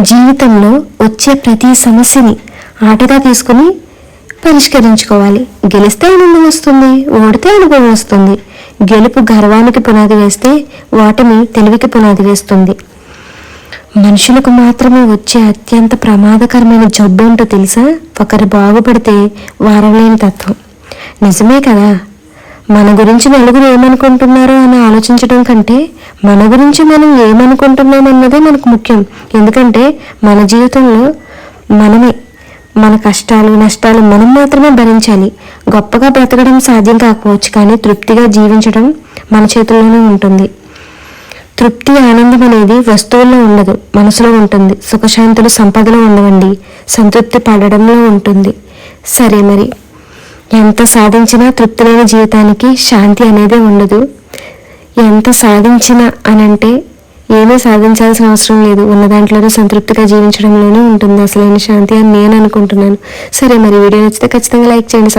జీవితంలో వచ్చే ప్రతి సమస్యని ఆటగా తీసుకుని పరిష్కరించుకోవాలి. గెలిస్తే ఆనందం వస్తుంది ఓడితే అనుభవం వస్తుంది. గెలుపు గర్వానికి పునాది వేస్తే ఓటమి తెలివికి పునాది వేస్తుంది. మనుషులకు మాత్రమే వచ్చే అత్యంత ప్రమాదకరమైన జబ్బు ఏంటో తెలుసా? ఒకరు బాగుపడితే వారలేని తత్వం. నిజమే కదా? మన గురించి నలుగురు ఏమనుకుంటున్నారో అని ఆలోచించడం కంటే మన గురించి మనం ఏమనుకుంటున్నాం అన్నదే మనకు ముఖ్యం. ఎందుకంటే మన జీవితంలో మనమే మన కష్టాలు నష్టాలు మనం మాత్రమే భరించాలి. గొప్పగా బ్రతకడం సాధ్యం కాకపోవచ్చు కానీ తృప్తిగా జీవించడం మన చేతుల్లోనే ఉంటుంది. తృప్తి ఆనందం అనేది వస్తువుల్లో ఉండదు మనసులో ఉంటుంది. సుఖశాంతులు సంపదలో ఉండవండి. సంతృప్తి పడడంలో ఉంటుంది. సరే మరి. ఎంత సాధించినా తృప్తి లేని జీవితానికి శాంతి అనేది ఉండదు. ఎంత సాధించినా అనంటే ఏమీ సాధించాల్సిన అవసరం లేదు. ఉన్న దాంట్లోనే సంతృప్తిగా జీవించడంలోనే ఉంటుంది అసలైన శాంతి అని నేను అనుకుంటున్నాను. సరే మరి వీడియో నచ్చితే ఖచ్చితంగా లైక్ చేయండి